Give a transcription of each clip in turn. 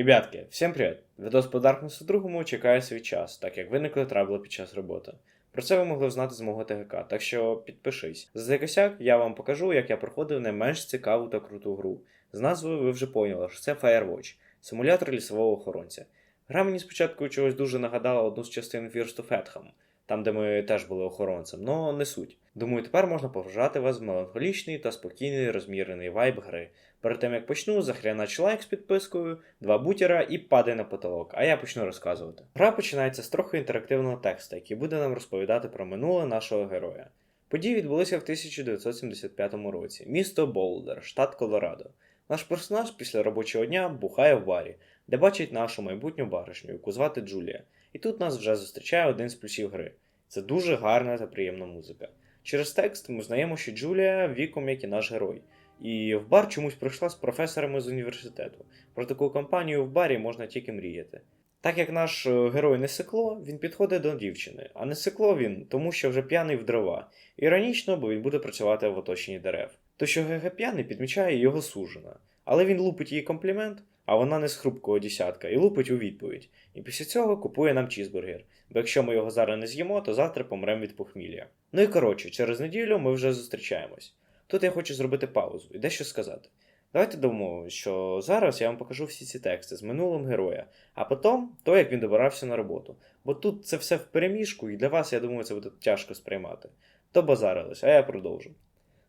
Ребятки, всім привіт! Відос по Darkness 2 чекає свій час, так як виникли трабли під час роботи. Про це ви могли знати з мого ТГК, так що підпишись. За косяк я вам покажу, як я проходив не менш цікаву та круту гру. З назвою ви вже поняли, що це Firewatch, симулятор лісового охоронця. Гра мені спочатку чогось дуже нагадала одну з частин First of Etham, там де ми теж були охоронцем, но не суть. Думаю, тепер можна поважати вас в меланхолічний та спокійний розмірений вайб гри. Перед тим як почну, захрянач лайк з підпискою, два бутера і падай на потолок, а я почну розказувати. Гра починається з трохи інтерактивного тексту, який буде нам розповідати про минуле нашого героя. Події відбулися в 1975 році. Місто Болдер, штат Колорадо. Наш персонаж після робочого дня бухає в барі, де бачить нашу майбутню баришню, яку звати Джулія. І тут нас вже зустрічає один з плюсів гри. Це дуже гарна та приємна музика. Через текст ми знаємо, що Джулія віком, як і наш герой. І в бар чомусь прийшла з професорами з університету. Про таку компанію в барі можна тільки мріяти. Так як наш е, герой не сикло, він підходить до дівчини, а не сикло він, тому що вже п'яний в дрова. Іронічно, бо він буде працювати в оточенні дерев. То що ГГ п'яний підмічає його сужена. Але він лупить їй комплімент, а вона не з хрупкого десятка, і лупить у відповідь. І після цього купує нам чізбургер. Бо якщо ми його зараз не з'їмо, то завтра помремо від похмілля. Ну і коротше, через неділю ми вже зустрічаємось. Тут я хочу зробити паузу і дещо сказати. Давайте домовимося, що зараз я вам покажу всі ці тексти з минулим героя, а потім то, як він добирався на роботу. Бо тут це все в переміжку, і для вас, я думаю, це буде тяжко сприймати. То базарились, а я продовжу.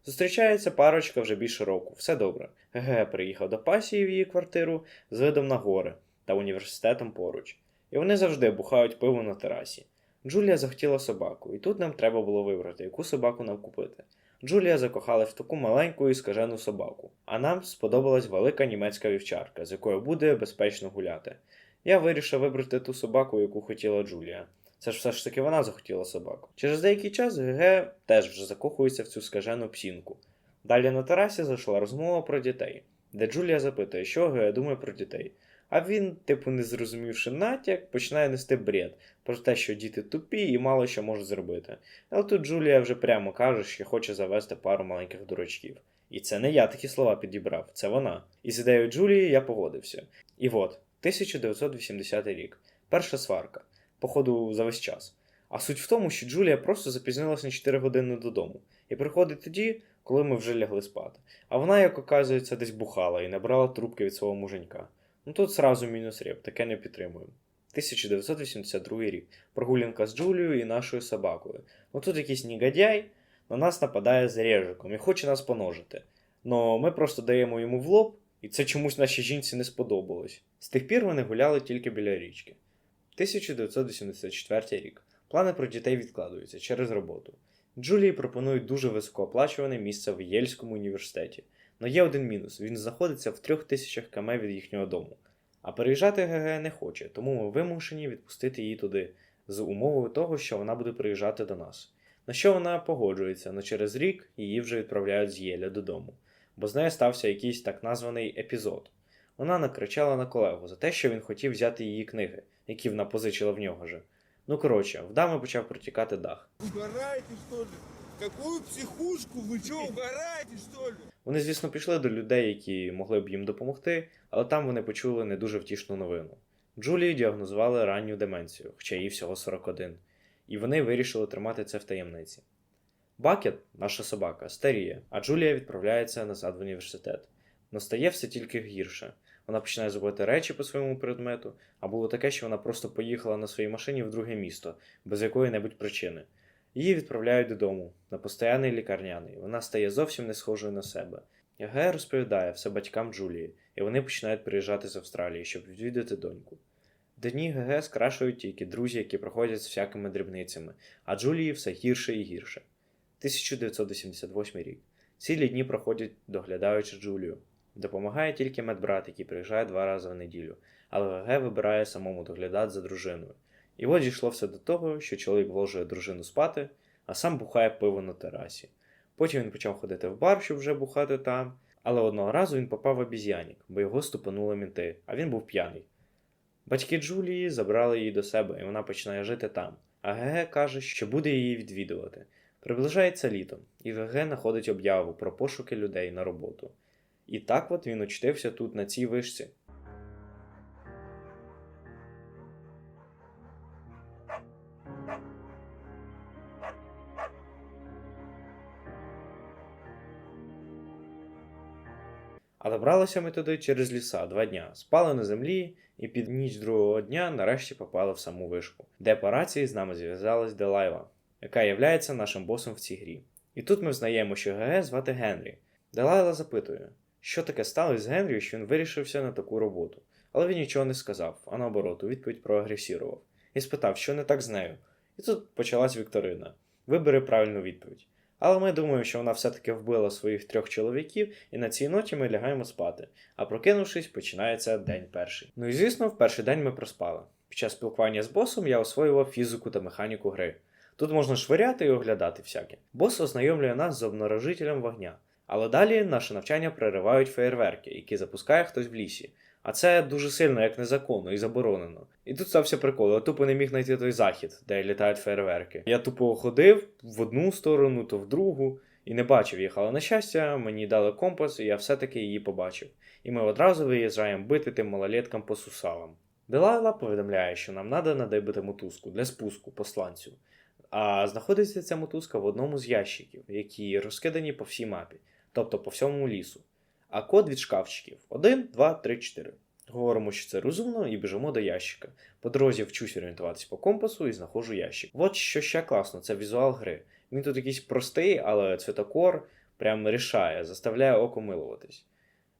Зустрічається парочка вже більше року, все добре. ГГ приїхав до пасії в її квартиру з видом на гори та університетом поруч. І вони завжди бухають пиво на терасі. Джулія захотіла собаку, і тут нам треба було вибрати, яку собаку нам купити. Джулія закохалась в таку маленьку і скажену собаку, а нам сподобалась велика німецька вівчарка, з якою буде безпечно гуляти. Я вирішив вибрати ту собаку, яку хотіла Джулія. Це ж все ж таки вона захотіла собаку. Через деякий час ГГ теж вже закохується в цю скажену псінку. Далі на терасі зайшла розмова про дітей, де Джулія запитує, що ГГ думає про дітей. А він, типу, не зрозумівши натяк, починає нести бред про те, що діти тупі і мало що можуть зробити. Але тут Джулія вже прямо каже, що хоче завести пару маленьких дурачків. І це не я такі слова підібрав, це вона. І з ідеєю Джулії я погодився. І от, 1980 рік. Перша сварка. Походу, за весь час. А суть в тому, що Джулія просто запізнилася на 4 години додому. І приходить тоді, коли ми вже лягли спати. А вона, як оказується, десь бухала і набрала трубки від свого муженька. Ну тут сразу мінус реп, таке не підтримуємо. 1982 рік. Прогулянка з Джулією і нашою собакою. Ну тут якийсь негодяй на нас нападає з режиком і хоче нас поножити. Но ми просто даємо йому в лоб, і це чомусь нашій жінці не сподобалось. З тих пір вони гуляли тільки біля річки. 1984 рік. Плани про дітей відкладаються через роботу. Джулії пропонують дуже високооплачуване місце в Єльському університеті. Но є один мінус: він знаходиться в трьох тисячах км від їхнього дому. А переїжджати ГГ не хоче, тому ми вимушені відпустити її туди, з умовою того, що вона буде приїжджати до нас. На що вона погоджується, але через рік її вже відправляють з Єля додому, бо з нею стався якийсь так названий епізод. Вона накричала на колегу за те, що він хотів взяти її книги, які вона позичила в нього же. Ну коротше, в дами почав протікати дах. Угораете, что ли? Какую психушку? Вы что, угораете, что ли? Вони, звісно, пішли до людей, які могли б їм допомогти, але там вони почули не дуже втішну новину. Джулії діагнозували ранню деменцію, хоча їй всього 41, і вони вирішили тримати це в таємниці. Бакет, наша собака, старіє, а Джулія відправляється назад в університет. Но стає все тільки гірше. Вона починає зробити речі по своєму предмету, а було таке, що вона просто поїхала на своїй машині в друге місто, без якої-небудь причини. Її відправляють додому на постоянний лікарняний. Вона стає зовсім не схожою на себе. Г розповідає все батькам Джулії, і вони починають приїжджати з Австралії, щоб відвідати доньку. Дні ГГ скрашують тільки друзі, які проходять з всякими дрібницями, а Джулії все гірше і гірше. 1988 рік. Цілі дні проходять, доглядаючи Джулію. Допомагає тільки медбрат, який приїжджає два рази в неділю, але ГГ вибирає самому доглядати за дружиною. І от дійшло все до того, що чоловік вложує дружину спати, а сам бухає пиво на терасі. Потім він почав ходити в бар, щоб вже бухати там, але одного разу він попав в обіз'янік, бо його ступанули мінти, а він був п'яний. Батьки Джулії забрали її до себе, і вона починає жити там. А ГГ каже, що буде її відвідувати. Приближається літо, і ГГ знаходить об'яву про пошуки людей на роботу. І так от він очтився тут на цій вишці. А добралися ми туди через ліса два дня, спали на землі, і під ніч другого дня нарешті попали в саму вишку, де по рації з нами зв'язалась Делайла, яка є нашим босом в цій грі. І тут ми взнаємо, що ГГ звати Генрі. Делайла запитує, що таке сталося з Генрі, що він вирішився на таку роботу. Але він нічого не сказав, а наоборот, у відповідь проагресірував. І спитав, що не так з нею. І тут почалась Вікторина. Вибери правильну відповідь. Але ми думаємо, що вона все-таки вбила своїх трьох чоловіків, і на цій ноті ми лягаємо спати. А прокинувшись, починається день перший. Ну і звісно, в перший день ми проспали. Під час спілкування з босом я освоював фізику та механіку гри. Тут можна швиряти і оглядати всяке. Бос ознайомлює нас з обнарожителем вогня. Але далі наше навчання переривають феєрверки, які запускає хтось в лісі. А це дуже сильно як незаконно і заборонено. І тут стався прикол, я тупо не міг знайти той захід, де літають фейерверки. Я тупо ходив в одну сторону, то в другу, і не бачив їх. Але на щастя, мені дали компас, і я все-таки її побачив. І ми одразу виїжджаємо бити тим малолеткам по сусалам. Делайла повідомляє, що нам треба надибити мотузку для спуску посланцю. А знаходиться ця мотузка в одному з ящиків, які розкидані по всій мапі, тобто по всьому лісу. А код від шкафчиків 1, 2, 3, 4. Говоримо, що це розумно, і біжимо до ящика. По дорозі вчусь орієнтуватись по компасу і знаходжу ящик. От що ще класно, це візуал гри. Він тут якийсь простий, але цвітокор прям рішає, заставляє око милуватись.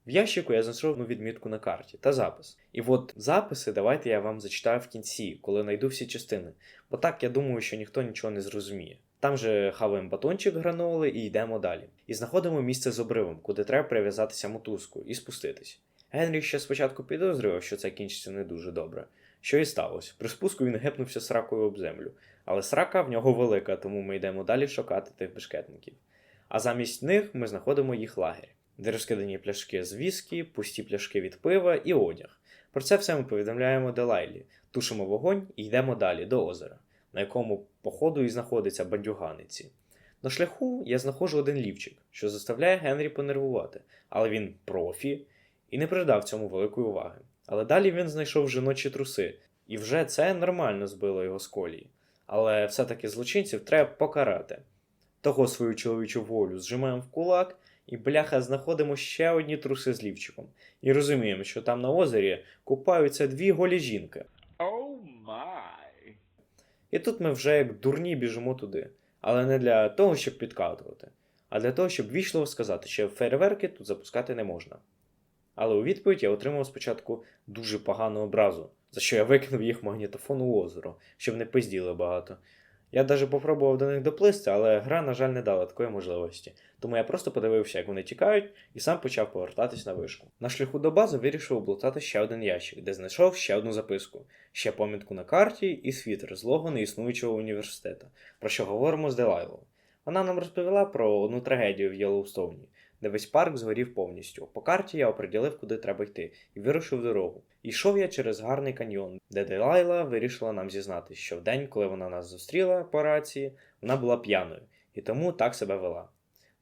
В ящику я знайшов одну відмітку на карті та запис. І от записи давайте я вам зачитаю в кінці, коли знайду всі частини. Бо так я думаю, що ніхто нічого не зрозуміє. Там же хаваємо батончик граноли і йдемо далі. І знаходимо місце з обривом, куди треба прив'язатися мотузку і спуститись. Генрі ще спочатку підозрював, що це кінчиться не дуже добре. Що і сталося. При спуску він гепнувся сракою об землю. Але срака в нього велика, тому ми йдемо далі шукати тих бешкетників. А замість них ми знаходимо їх лагерь, де розкидані пляшки з віскі, пусті пляшки від пива і одяг. Про це все ми повідомляємо Делайлі, тушимо вогонь і йдемо далі до озера, на якому, походу, і знаходиться бандюганиці. На шляху я знаходжу один лівчик, що заставляє Генрі понервувати, але він профі і не придав цьому великої уваги. Але далі він знайшов жіночі труси, і вже це нормально збило його з колії. Але все-таки злочинців треба покарати. Того свою чоловічу волю зжимаємо в кулак, і бляха знаходимо ще одні труси з лівчиком. І розуміємо, що там на озері купаються дві голі жінки. І тут ми вже як дурні біжимо туди. Але не для того, щоб підкатувати, а для того, щоб вічливо сказати, що фейерверки тут запускати не можна. Але у відповідь я отримав спочатку дуже погану образу, за що я викинув їх магнітофон у озеро, щоб не пизділи багато. Я навіть попробував до них доплисти, але гра, на жаль, не дала такої можливості. Тому я просто подивився, як вони тікають, і сам почав повертатись на вишку. На шляху до бази вирішив облутати ще один ящик, де знайшов ще одну записку, ще помітку на карті і світер з лого неіснуючого університету, про що говоримо з Делайлом. Вона нам розповіла про одну трагедію в Єлоустоуні, де весь парк згорів повністю. По карті я оприділив, куди треба йти, і вирушив дорогу. Йшов я через гарний каньйон, де Делайла вирішила нам зізнатись, що в день, коли вона нас зустріла по рації, вона була п'яною, і тому так себе вела.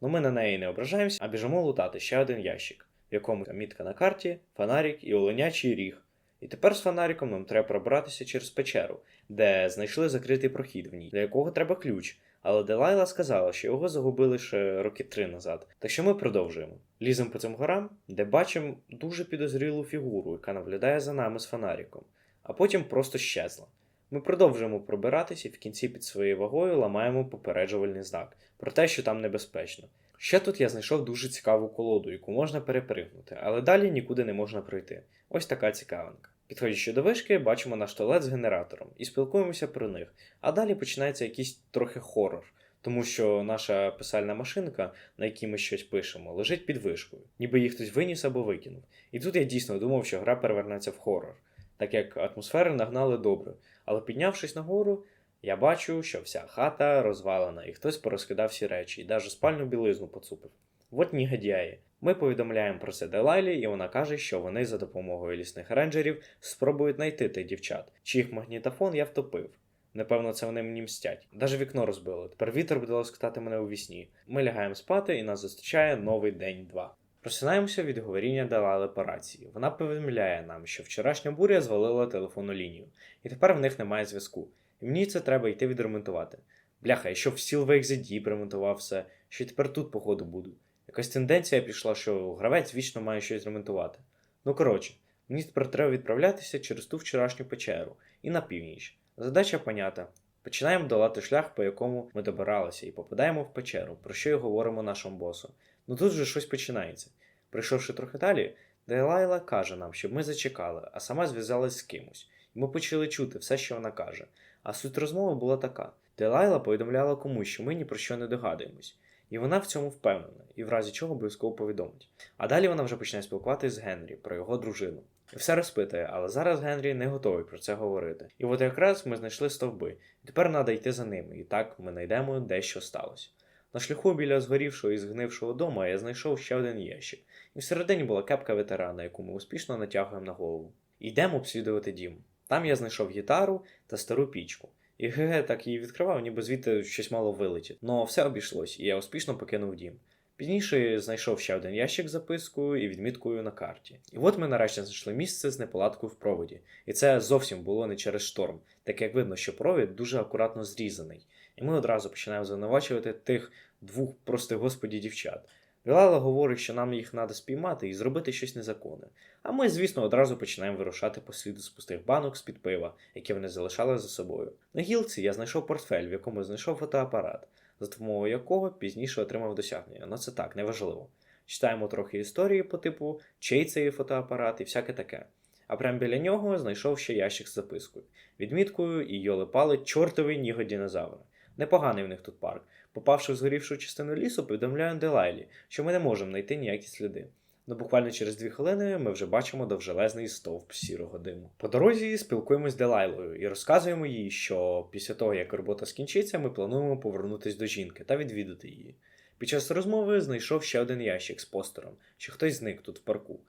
Ну ми на неї не ображаємося, а біжимо лутати ще один ящик, в якому мітка на карті, фонарик і оленячий ріг. І тепер з фонариком нам треба пробратися через печеру, де знайшли закритий прохід в ній, для якого треба ключ. Але Делайла сказала, що його загубили ще роки три назад. Так що ми продовжуємо. Ліземо по цим горам, де бачимо дуже підозрілу фігуру, яка наглядає за нами з фонариком, а потім просто щезла. Ми продовжуємо пробиратися і в кінці під своєю вагою ламаємо попереджувальний знак про те, що там небезпечно. Ще тут я знайшов дуже цікаву колоду, яку можна перепригнути, але далі нікуди не можна пройти. Ось така цікавинка. Підходячи до вишки, бачимо наш туалет з генератором і спілкуємося про них. А далі починається якийсь трохи хорор, тому що наша писальна машинка, на якій ми щось пишемо, лежить під вишкою, ніби її хтось виніс або викинув. І тут я дійсно думав, що гра перевернеться в хорор, так як атмосфери нагнали добре. Але піднявшись нагору, я бачу, що вся хата розвалена, і хтось порозкидав всі речі, і навіть спальну білизну поцупив. От негодяї. Ми повідомляємо про це Делайлі, і вона каже, що вони за допомогою лісних рейнджерів спробують знайти тих дівчат, чиїх магнітофон я втопив. Напевно, це вони мені мстять. Даже вікно розбило. Тепер вітер буде лоскотати мене у вісні. Ми лягаємо спати, і нас зустрічає новий день 2. Просинаємося від говоріння Далали по рації. Вона повідомляє нам, що вчорашня буря звалила телефонну лінію, і тепер в них немає зв'язку. І мені це треба йти відремонтувати. Бляха, я що в Сілвейк Діп ремонтував все, що тепер тут, походу, буду. Якась тенденція пішла, що гравець вічно має щось ремонтувати. Ну коротше, мені тепер треба відправлятися через ту вчорашню печеру і на північ. Задача понята. Починаємо долати шлях, по якому ми добиралися, і попадаємо в печеру, про що й говоримо нашому босу. Ну тут же щось починається. Прийшовши трохи далі, Делайла каже нам, щоб ми зачекали, а сама зв'язалась з кимось. І ми почали чути все, що вона каже. А суть розмови була така: Делайла повідомляла комусь, що ми ні про що не догадуємось. І вона в цьому впевнена, і в разі чого обов'язково повідомить. А далі вона вже почне спілкуватися з Генрі про його дружину. І все розпитує, але зараз Генрі не готовий про це говорити. І от якраз ми знайшли стовби, і тепер треба йти за ними, і так ми знайдемо де що сталося. На шляху біля згорівшого і згнившого дому я знайшов ще один ящик, і всередині була кепка ветерана, яку ми успішно натягуємо на голову. Йдемо обслідувати дім. Там я знайшов гітару та стару пічку. І ГГ так її відкривав, ніби звідти щось мало вилетіть. Но все обійшлось, і я успішно покинув дім. Пізніше знайшов ще один ящик з запискою і відміткою на карті. І от ми нарешті знайшли місце з неполадкою в проводі. І це зовсім було не через шторм, так як видно, що провід дуже акуратно зрізаний. І ми одразу починаємо звинувачувати тих двох, прости господі, дівчат. Білала говорить, що нам їх треба спіймати і зробити щось незаконне. А ми, звісно, одразу починаємо вирушати по сліду з пустих банок з-під пива, які вони залишали за собою. На гілці я знайшов портфель, в якому знайшов фотоапарат, за допомогою якого пізніше отримав досягнення. Ну це так, неважливо. Читаємо трохи історії по типу, чий це є фотоапарат і всяке таке. А прямо біля нього знайшов ще ящик з запискою, відміткою і йоли пали чортовий ніго дінозавра. Непоганий в них тут парк. Попавши в згорівшу частину лісу, повідомляю Делайлі, що ми не можемо знайти ніякі сліди. Ну буквально через дві хвилини ми вже бачимо довжелезний стовп сірого диму. По дорозі спілкуємось з Делайлою і розказуємо їй, що після того, як робота скінчиться, ми плануємо повернутись до жінки та відвідати її. Під час розмови знайшов ще один ящик з постером, що хтось зник тут в парку.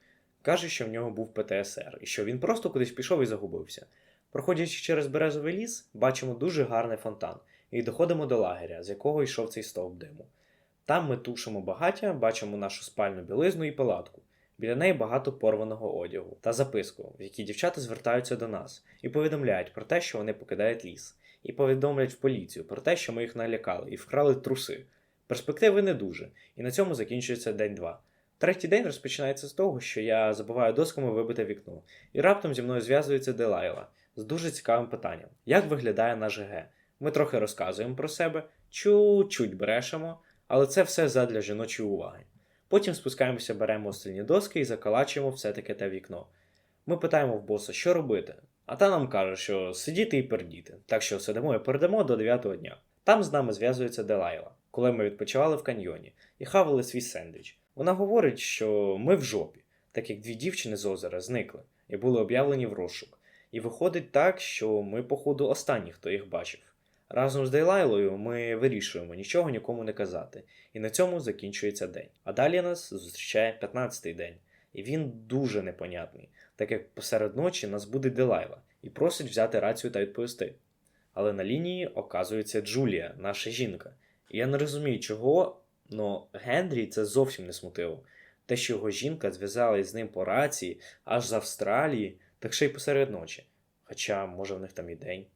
Каже, що в нього був ПТСР і що він просто кудись пішов і загубився. Проходячи через березовий ліс, бачимо дуже гарний фонтан і доходимо до лагеря, з якого йшов цей стовп диму. Там ми тушимо багаття, бачимо нашу спальну білизну і палатку. Біля неї багато порваного одягу та записку, в якій дівчата звертаються до нас і повідомляють про те, що вони покидають ліс, і повідомляють в поліцію про те, що ми їх налякали і вкрали труси. Перспективи не дуже, і на цьому закінчується день два. Третій день розпочинається з того, що я забуваю досками вибити вікно, і раптом зі мною зв'язується Делайла з дуже цікавим питанням: як виглядає наш ГГ? Ми трохи розказуємо про себе, чуть-чуть брешемо, але це все задля жіночої уваги. Потім спускаємося, беремо остальні доски і закалачуємо все-таки те вікно. Ми питаємо в боса, що робити, а та нам каже, що сидіти і пердіти, так що сидимо і пердемо до 9 дня. Там з нами зв'язується Делайла, коли ми відпочивали в каньйоні і хавали свій сендвіч. Вона говорить, що ми в жопі, так як дві дівчини з озера зникли і були об'явлені в розшук. І виходить так, що ми, походу, останні, хто їх бачив. Разом з Дейлайлою ми вирішуємо нічого нікому не казати, і на цьому закінчується день. А далі нас зустрічає 15-й день, і він дуже непонятний, так як посеред ночі нас буде Делайла і просить взяти рацію та відповісти. Але на лінії оказується Джулія, наша жінка. І я не розумію, чого, але Генрі це зовсім не смутило. Те, що його жінка зв'язалась з ним по рації аж з Австралії, так ще й посеред ночі. Хоча, може, в них там і день.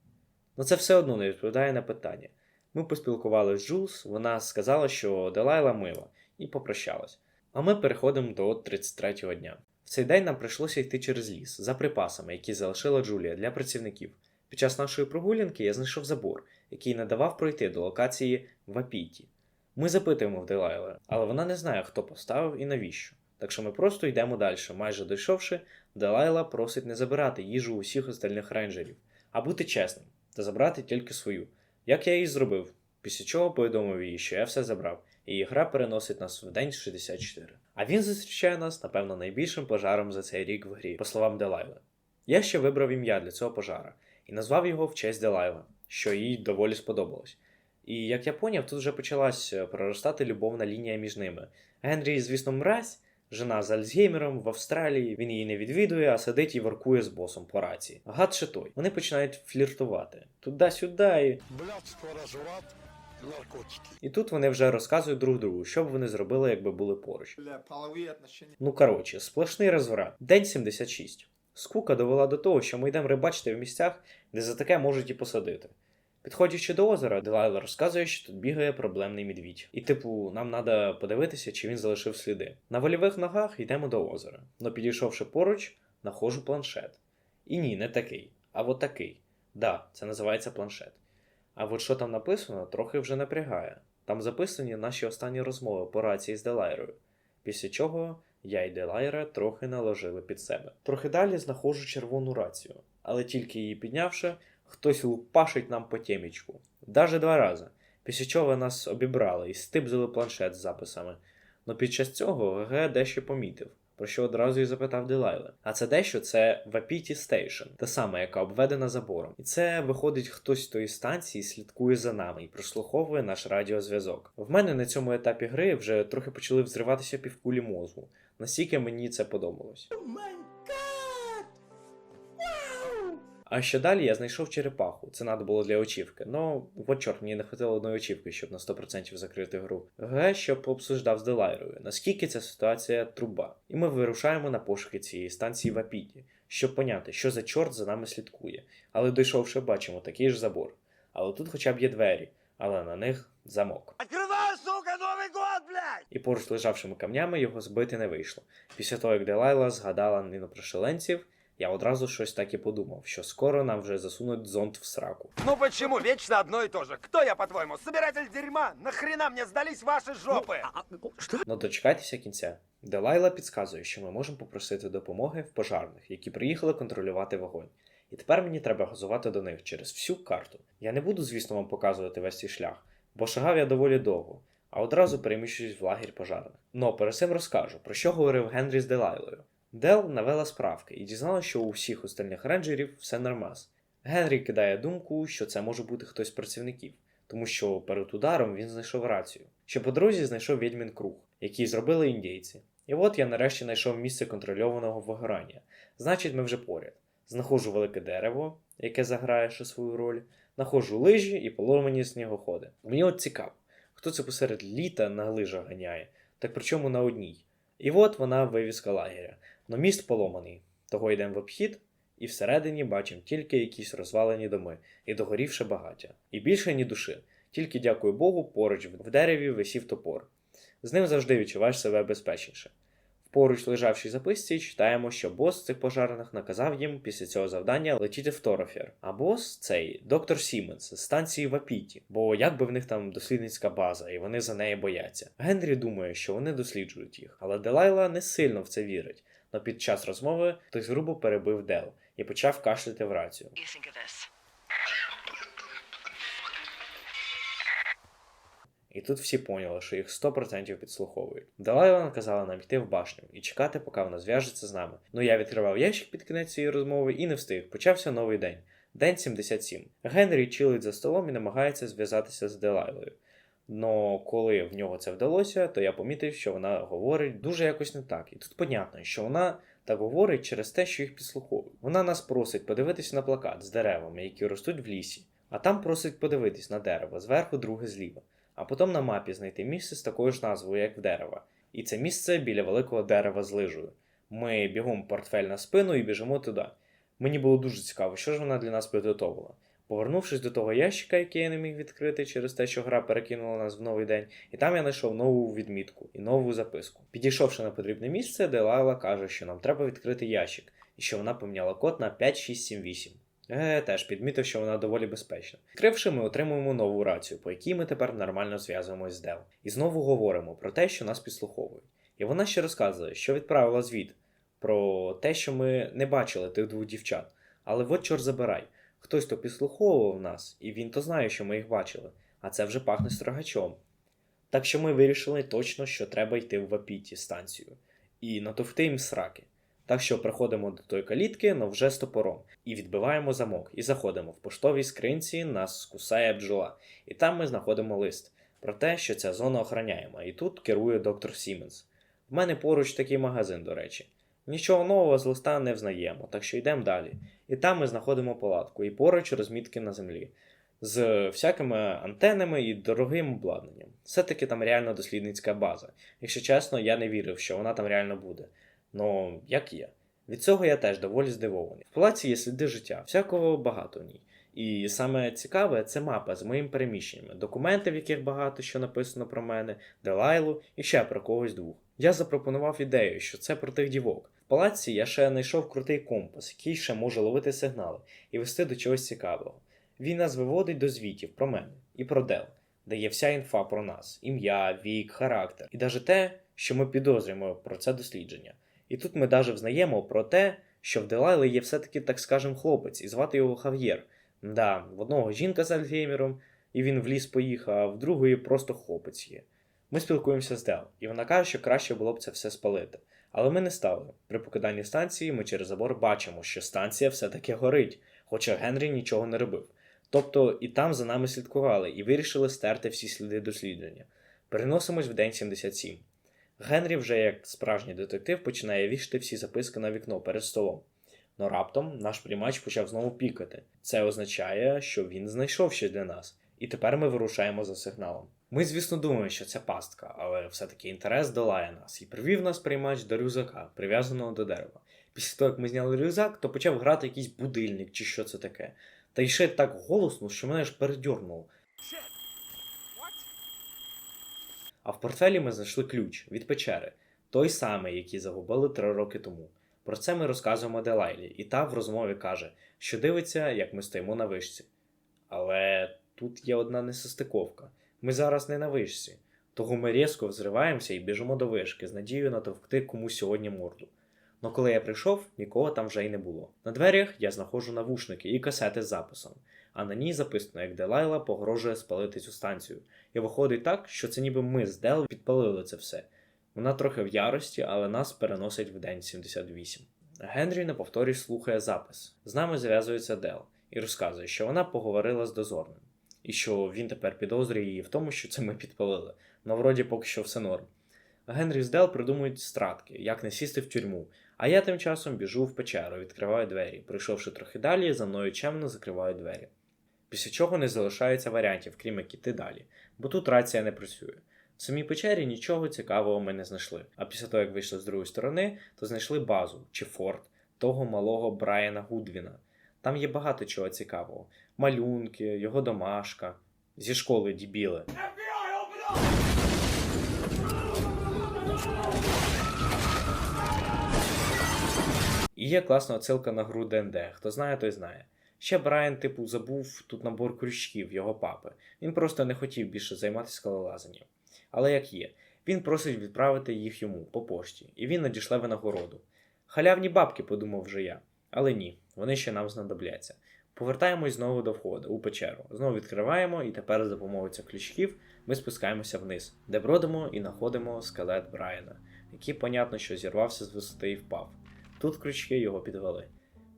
Ну це все одно не відповідає на питання. Ми поспілкувалися з Джулс, вона сказала, що Делайла мила, і попрощалась. А ми переходимо до 33-го дня. В цей день нам прийшлося йти через ліс за припасами, які залишила Джулія для працівників. Під час нашої прогулянки я знайшов забор, який не давав пройти до локації в Апіті. Ми запитуємо в Делайли, але вона не знає, хто поставив і навіщо. Так що ми просто йдемо далі. Майже дійшовши, Делайла просить не забирати їжу усіх остальних рейнджерів, а бути чесним та забрати тільки свою, як я і зробив, після чого повідомив їй, що я все забрав, і гра переносить нас в день 64. А він зустрічає нас, напевно, найбільшим пожаром за цей рік в грі, по словам Делайли. Я ще вибрав ім'я для цього пожара і назвав його в честь Делайла, що їй доволі сподобалось. І як я поняв, тут вже почалась е, проростати любовна лінія між ними. Генрі, звісно, мразь, жена з Альцгеймером в Австралії, він її не відвідує, а сидить і воркує з босом по рації. Гад ще той. Вони починають фліртувати туди-сюди. І... блядство, разврат, наркотики. і тут вони вже розказують друг другу, що б вони зробили, якби були поруч. Ну коротше, сплошний розврат. День 76. Скука довела до того, що ми йдемо рибачити в місцях, де за таке можуть і посадити. Підходячи до озера, Делайла розказує, що тут бігає проблемний медвідь. І, типу, нам треба подивитися, чи він залишив сліди. На вольових ногах йдемо до озера. Но підійшовши поруч, находжу планшет. І ні, не такий, а от такий. Да, це називається планшет. А от що там написано, трохи вже напрягає. Там записані наші останні розмови по рації з Делайрою. Після чого я і Делайра трохи наложили під себе. Трохи далі знаходжу червону рацію, але тільки її піднявши, хтось лупашить нам по темічку. Даже два рази. Після чого нас обібрали і стибзили планшет з записами. Но під час цього ГГ дещо помітив, про що одразу і запитав Дилайла. А це дещо це Вапіті Стейшн, та сама, яка обведена забором. І це виходить хтось з тої станції слідкує за нами і прослуховує наш радіозв'язок. В мене на цьому етапі гри вже трохи почали взриватися півкулі мозгу. Настільки мені це подобалось. А ще далі я знайшов черепаху. Це треба було для очівки. Ну, от чорт, мені не хватило одної очівки, щоб на 100% закрити гру. Г, щоб обсуждав з Делайрою, наскільки ця ситуація труба. І ми вирушаємо на пошуки цієї станції в Апіді, щоб поняти, що за чорт за нами слідкує. Але дійшовши, бачимо такий ж забор. Але тут хоча б є двері, але на них замок. Открывай, сука, Новый год, блядь! І поруч лежавшими камнями його збити не вийшло. Після того, як Делайла згадала мінопрошеленців, я одразу щось так і подумав, що скоро нам вже засунуть зонт в сраку. Ну почему вечно одно и то же? Кто я, по-твоему, собиратель дерьма? Нахрена мне сдались ваши жопы? Ну дочекайтеся кінця. Делайла підказує, що ми можемо попросити допомоги в пожарних, які приїхали контролювати вогонь. І тепер мені треба газувати до них через всю карту. Я не буду, звісно, вам показувати весь цей шлях, бо шагав я доволі довго, а одразу переміщуюсь в лагерь пожарних. Но перед цим розкажу, про що говорив Генрі з Делайлою. Дел навела справки і дізналася, що у всіх остальних рейнджерів все нормас. Генрі кидає думку, що це може бути хтось з працівників, тому що перед ударом він знайшов рацію. Що по дорозі знайшов відьмін круг, який зробили індійці. І от я нарешті знайшов місце контрольованого вигорання. Значить, ми вже поряд. Знаходжу велике дерево, яке заграє ще свою роль, знаходжу лижі і поломані снігоходи. Мені от цікаво, хто це посеред літа на лижах ганяє, так причому на одній. І от вона вивіска лагеря. Но міст поломаний. Того йдемо в обхід, і всередині бачимо тільки якісь розвалені доми і догорівше багаття. І більше ні душі. Тільки, дякую Богу, поруч в дереві висів топор. З ним завжди відчуваєш себе безпечніше. В поруч лежавшій записці читаємо, що бос цих пожарних наказав їм після цього завдання летіти в Торофір. А бос цей доктор Сіменс з станції в Апіті, бо як би в них там дослідницька база, і вони за неї бояться. Генрі думає, що вони досліджують їх, але Делайла не сильно в це вірить. Но під час розмови хтось грубо перебив Дел і почав кашляти в рацію. І тут всі поняли, що їх 100% підслуховують. Далайла наказала нам йти в башню і чекати, поки вона зв'яжеться з нами. Ну я відкривав ящик під кінець цієї розмови і не встиг. Почався новий день. День 77. Генрі чилить за столом і намагається зв'язатися з Делайлою. Но коли в нього це вдалося, то я помітив, що вона говорить дуже якось не так. І тут понятно, що вона так говорить через те, що їх підслуховують. Вона нас просить подивитися на плакат з деревами, які ростуть в лісі, а там просить подивитись на дерево зверху, друге зліва, а потім на мапі знайти місце з такою ж назвою, як в дерева. І це місце біля великого дерева з лижею. Ми бігом портфель на спину і біжимо туди. Мені було дуже цікаво, що ж вона для нас підготовила. Повернувшись до того ящика, який я не міг відкрити через те, що гра перекинула нас в новий день, і там я знайшов нову відмітку і нову записку. Підійшовши на потрібне місце, Делайла каже, що нам треба відкрити ящик, і що вона поміняла код на 5678. Е, теж підмітив, що вона доволі безпечна. Відкривши, ми отримуємо нову рацію, по якій ми тепер нормально зв'язуємось з Дел. І знову говоримо про те, що нас підслуховують. І вона ще розказує, що відправила звіт про те, що ми не бачили тих двох дівчат. Але от чорт забирай. Хтось то підслуховував нас, і він то знає, що ми їх бачили, а це вже пахне строгачом. Так що ми вирішили точно, що треба йти в Вапіті станцію і натовхти їм сраки. Так що приходимо до тої калітки, но вже з топором, і відбиваємо замок, і заходимо в поштовій скринці, нас кусає бджола, і там ми знаходимо лист про те, що ця зона охороняєма, і тут керує доктор Сіменс. В мене поруч такий магазин, до речі. Нічого нового з листа не взнаємо, так що йдемо далі. І там ми знаходимо палатку і поруч розмітки на землі з всякими антенами і дорогим обладнанням. Все-таки там реально дослідницька база. Якщо чесно, я не вірив, що вона там реально буде. Ну, як є. Від цього я теж доволі здивований. В палаці є сліди життя, всякого багато в ній. І саме цікаве це мапа з моїм переміщеннями, документи, в яких багато що написано про мене, Делайлу і ще про когось двох. Я запропонував ідею, що це про тих дівок. Палаці я ще знайшов крутий компас, який ще може ловити сигнали і вести до чогось цікавого. Він нас виводить до звітів про мене і про Дел, де є вся інфа про нас: ім'я, вік, характер, і навіть те, що ми підозрюємо про це дослідження. І тут ми навіть взнаємо про те, що в Делайли є все-таки, так скажем, хлопець, і звати його Хав'єр. Да, в одного жінка з Альцгеймером, і він в ліс поїхав, а в другої просто хлопець є. Ми спілкуємося з Дел, і вона каже, що краще було б це все спалити. Але ми не стали. При покиданні станції ми через забор бачимо, що станція все-таки горить, хоча Генрі нічого не робив. Тобто і там за нами слідкували і вирішили стерти всі сліди дослідження. Переносимось в день 77. Генрі вже як справжній детектив починає вішати всі записки на вікно перед столом. Но раптом наш приймач почав знову пікати. Це означає, що він знайшов щось для нас, і тепер ми вирушаємо за сигналом. Ми, звісно, думаємо, що це пастка, але все-таки інтерес долає нас і привів нас приймач до рюкзака, прив'язаного до дерева. Після того, як ми зняли рюкзак, то почав грати якийсь будильник чи що це таке. Та й ще так голосно, що мене аж передьорнуло. А в портфелі ми знайшли ключ від печери, той самий, який загубили три роки тому. Про це ми розказуємо Делайлі, і та в розмові каже, що дивиться, як ми стоїмо на вишці. Але тут є одна несостиковка. Ми зараз не на вишці, того ми різко взриваємося і біжимо до вишки з надією натовкти комусь сьогодні морду. Но коли я прийшов, нікого там вже й не було. На дверях я знаходжу навушники і касети з записом, а на ній записано, як Делайла погрожує спалити цю станцію. І виходить так, що це ніби ми з Дел підпалили це все. Вона трохи в ярості, але нас переносить в день 78. Генрі на повторі слухає запис. З нами зв'язується Дел і розказує, що вона поговорила з дозорним, і що він тепер підозрює її в тому, що це ми підпалили. На вроді поки що все норм. Генрі з Дел придумують стратки, як не сісти в тюрму. А я тим часом біжу в печеру, відкриваю двері. Прийшовши трохи далі, за мною чемно закривають двері. Після чого не залишається варіантів, крім як іти далі, бо тут рація не працює. В самій печері нічого цікавого ми не знайшли. А після того, як вийшли з другої сторони, то знайшли базу чи форт того малого Брайана Гудвіна. Там є багато чого цікавого: малюнки, його домашка, зі школи дібіли. І є класна оцилка на гру ДНД. Хто знає, той знає. Ще Брайан, типу, забув тут набор крючків його папи. Він просто не хотів більше займатися скалолазанням. Але як є, він просить відправити їх йому по пошті, і він надішле винагороду. Халявні бабки, подумав вже я. Але ні, вони ще нам знадобляться. Повертаємось знову до входу у печеру. Знову відкриваємо, і тепер за допомогою цих ключків ми спускаємося вниз, де бродимо і знаходимо скелет Брайана, який, понятно, що зірвався з висоти і впав. Тут крючки його підвели.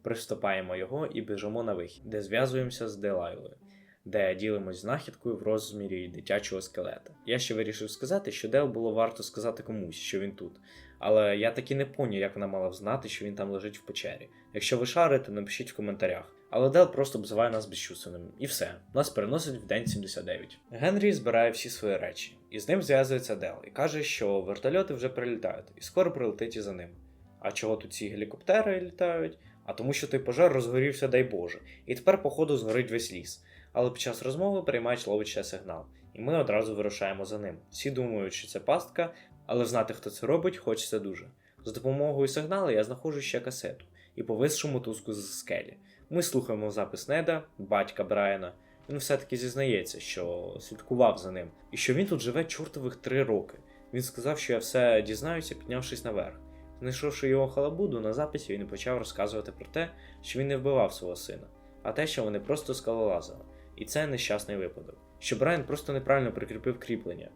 Приступаємо його і біжимо на вихід, де зв'язуємося з Делайлою, де ділимось знахідкою в розмірі дитячого скелета. Я ще вирішив сказати, що Дел було варто сказати комусь, що він тут. Але я таки не поняв, як вона мала знати, що він там лежить в печері. Якщо ви шарите, напишіть в коментарях. Але Дел просто обзиває нас безчувственними. І все. Нас переносить в день 79. Генрі збирає всі свої речі, і з ним зв'язується Дел і каже, що вертольоти вже прилітають, і скоро прилетить і за ним. А чого тут ці гелікоптери літають? А тому, що той пожар розгорівся, дай Боже, і тепер, походу, згорить весь ліс. Але під час розмови приймач ловить ще сигнал, і ми одразу вирушаємо за ним. Всі думають, що це пастка, але знати, хто це робить, хочеться дуже. За допомогою сигналу я знаходжу ще касету і повисшу мотузку з скелі. Ми слухаємо запис Неда, батька Брайана. Він все-таки зізнається, що слідкував за ним, і що він тут живе чортових три роки. Він сказав, що я все дізнаюся, піднявшись наверх. Знайшовши його халабуду, на записі він почав розказувати про те, що він не вбивав свого сина, а те, що вони просто скалолазили. І це нещасний випадок. Що Брайан просто неправильно прикріпив кріплення.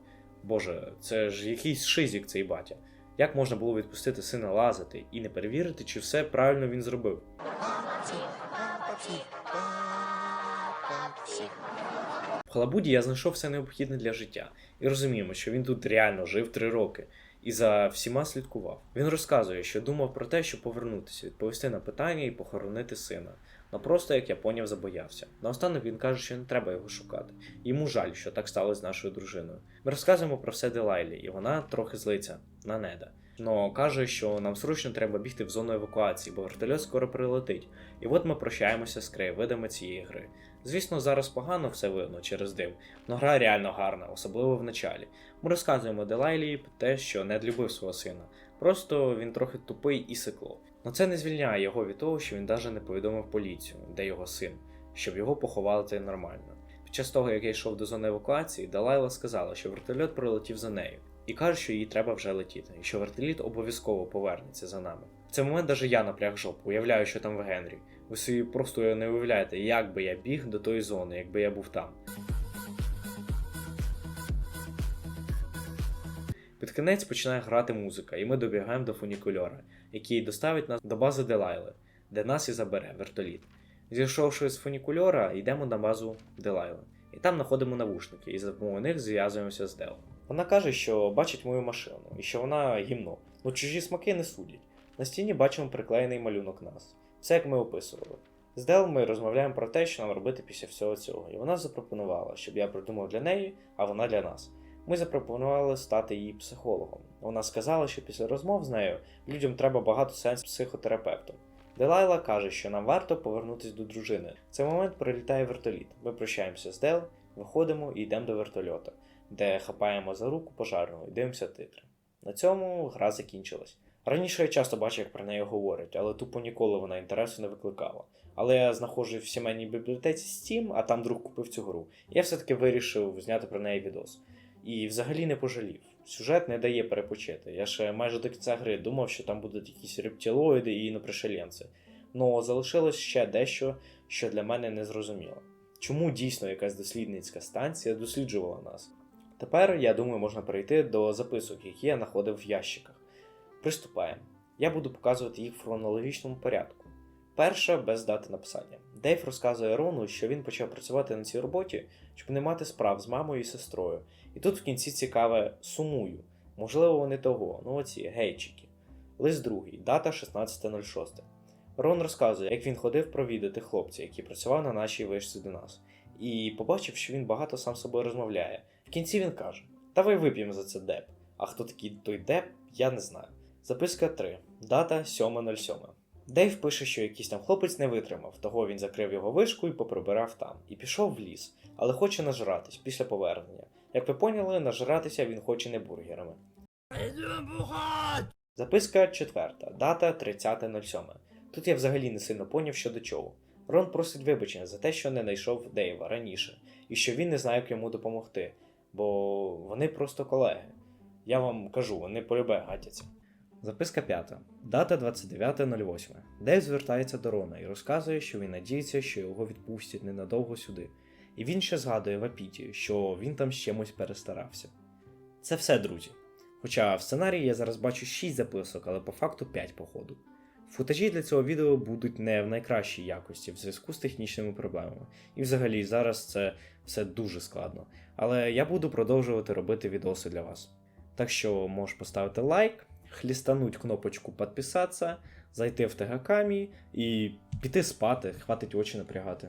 Боже, це ж якийсь шизік цей батя. Як можна було відпустити сина лазити і не перевірити, чи все правильно він зробив? В Халабуді я знайшов все необхідне для життя, і розуміємо, що він тут реально жив три роки і за всіма слідкував. Він розказує, що думав про те, щоб повернутися, відповісти на питання і похоронити сина. Но просто, як я поняв, забоявся. Наостанок він каже, що не треба його шукати. Йому жаль, що так сталося з нашою дружиною. Ми розказуємо про все Делайлі, і вона трохи злиться на неда. Но каже, що нам срочно треба бігти в зону евакуації, бо вертольот скоро прилетить. І от ми прощаємося з краєвидами цієї гри. Звісно, зараз погано все видно через дим, але гра реально гарна, особливо в началі. Ми розказуємо Делайлі про те, що не любив свого сина. Просто він трохи тупий і сикло. Но це не звільняє його від того, що він навіть не повідомив поліцію, де його син, щоб його поховали та нормально. Під час того, як я йшов до зони евакуації, Далайла сказала, що вертольот прилетів за нею, і каже, що їй треба вже летіти, і що вертоліт обов'язково повернеться за нами. В цей момент навіть я напряг жопу, уявляю, що там в Генрі. Ви собі просто не уявляєте, як би я біг до тої зони, якби я був там. Під кінець починає грати музика, і ми добігаємо до фунікульора, який доставить нас до бази Делайли, де нас і забере вертоліт. Зійшовши з фунікульора, йдемо на базу Делайли. І там знаходимо навушники, і за допомогою них зв'язуємося з Дел. Вона каже, що бачить мою машину, і що вона гімно. Ну чужі смаки не судять. На стіні бачимо приклеєний малюнок нас. Все як ми описували. З Дел ми розмовляємо про те, що нам робити після всього цього. І вона запропонувала, щоб я придумав для неї, а вона для нас. Ми запропонували стати її психологом. Вона сказала, що після розмов з нею людям треба багато сенс психотерапевтом. Делайла каже, що нам варто повернутися до дружини. В цей момент прилітає вертоліт. Ми прощаємося з Дел, виходимо і йдемо до вертольота, де хапаємо за руку пожарного і дивимося титри. На цьому гра закінчилась. Раніше я часто бачив, як про неї говорять, але тупо ніколи вона інтересу не викликала. Але я знаходжу в сімейній бібліотеці Steam, а там друг купив цю гру. Я все-таки вирішив зняти про неї відос. І взагалі не пожалів. Сюжет не дає перепочити. Я ще майже до кінця гри думав, що там будуть якісь рептилоїди і інопришелєнці. Но залишилось ще дещо, що для мене не зрозуміло. Чому дійсно якась дослідницька станція досліджувала нас? Тепер, я думаю, можна перейти до записок, які я знаходив в ящиках. Приступаємо. Я буду показувати їх в хронологічному порядку. Перша без дати написання. Дейв розказує Рону, що він почав працювати на цій роботі, щоб не мати справ з мамою і сестрою. І тут в кінці цікаве сумую. Можливо, вони того, ну оці гейчики. Лист другий, дата 16.06. Рон розказує, як він ходив провідати хлопця, який працював на нашій вишці до нас, і побачив, що він багато сам з собою розмовляє. В кінці він каже: Давай вип'ємо за це деп. А хто такий той деп, я не знаю. Записка 3. Дата 7.07. Дейв пише, що якийсь там хлопець не витримав, того він закрив його вишку і поприбирав там, і пішов в ліс, але хоче нажратись після повернення. Як ви поняли, нажратися він хоче не бургерами. Записка 4. Дата 30.07. Тут я взагалі не сильно поняв, що до чого. Рон просить вибачення за те, що не знайшов Дейва раніше, і що він не знає, як йому допомогти, бо вони просто колеги. Я вам кажу, вони полюбе гатяться. Записка 5. Дата 29.08. Дейв звертається до Рона і розказує, що він надіється, що його відпустять ненадовго сюди. І він ще згадує в Апіті, що він там з чимось перестарався. Це все, друзі. Хоча в сценарії я зараз бачу 6 записок, але по факту 5 походу. Футажі для цього відео будуть не в найкращій якості в зв'язку з технічними проблемами. І взагалі зараз це все дуже складно. Але я буду продовжувати робити відоси для вас. Так що можеш поставити лайк, хлістануть кнопочку підписатися, зайти в ТГКамі і піти спати, хватить очі напрягати.